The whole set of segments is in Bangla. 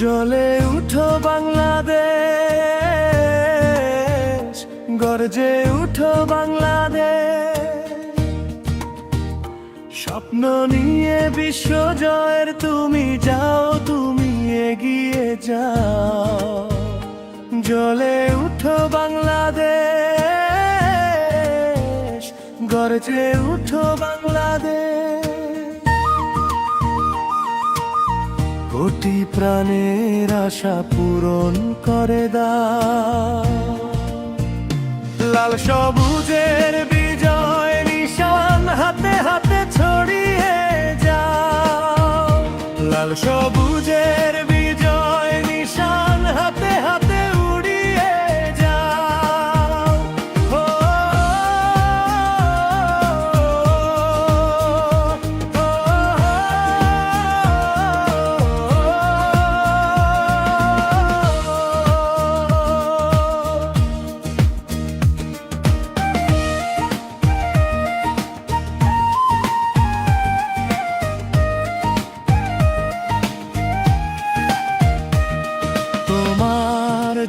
জলে উঠো বাংলাদেশ, গর্জে উঠো বাংলাদেশ। স্বপ্ন নিয়ে বিশ্ব জয়ের তুমি যাও, তুমি এগিয়ে যাও। জলে উঠো বাংলাদেশ, গর্জে উঠো বাংলাদেশ। কোটি প্রাণের আশা পূরণ করে দা। লাল সবুজের বিজয় নিশান হাতে হাতে ছড়িয়ে যাও লাল সবুজের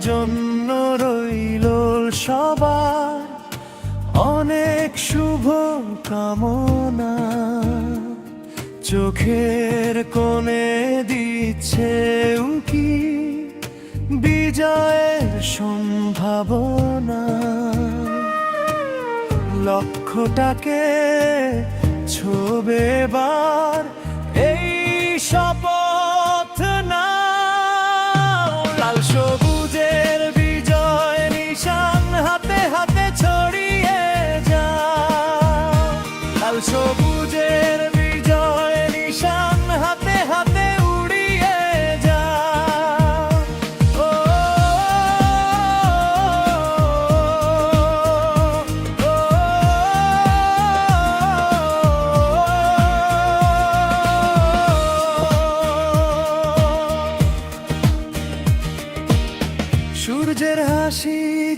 জন্য রইল সবার অনেক শুভ কামনা। চোখের কোণে দিচ্ছে উকি বিজয়ের সম্ভাবনা। লক্ষ্যটাকে ছবে বার এই শপথ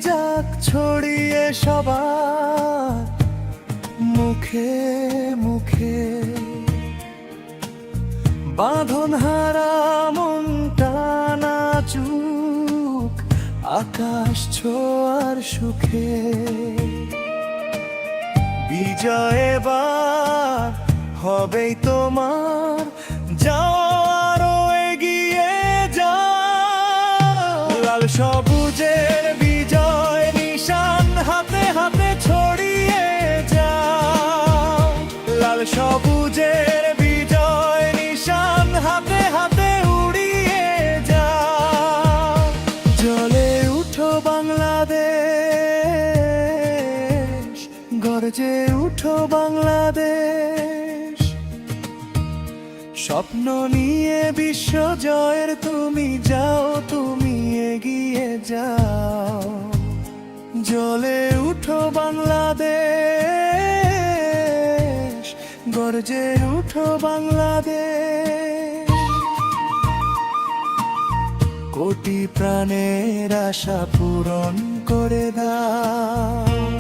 যাক ছড়িয়ে সবার মুখে মুখে। বাঁধন হারা মনটা নাচুক আকাশ ছোয়ার সুখে। বিজয় এবার হবেই তোমার, যাও আরও এগিয়ে যা। লাল সবুজের লাল সবুজের বিজয় নিশান হাতে হাতে উড়িয়ে যা। জলে উঠো বাংলাদেশ, গর্জে উঠো বাংলাদেশ। স্বপ্ন নিয়ে বিশ্ব জয়ের তুমি যাও, তুমি এগিয়ে যাও। জলে গর্জে উঠো বাংলাদেশ। কোটি প্রাণের আশা পূরণ করে দাও।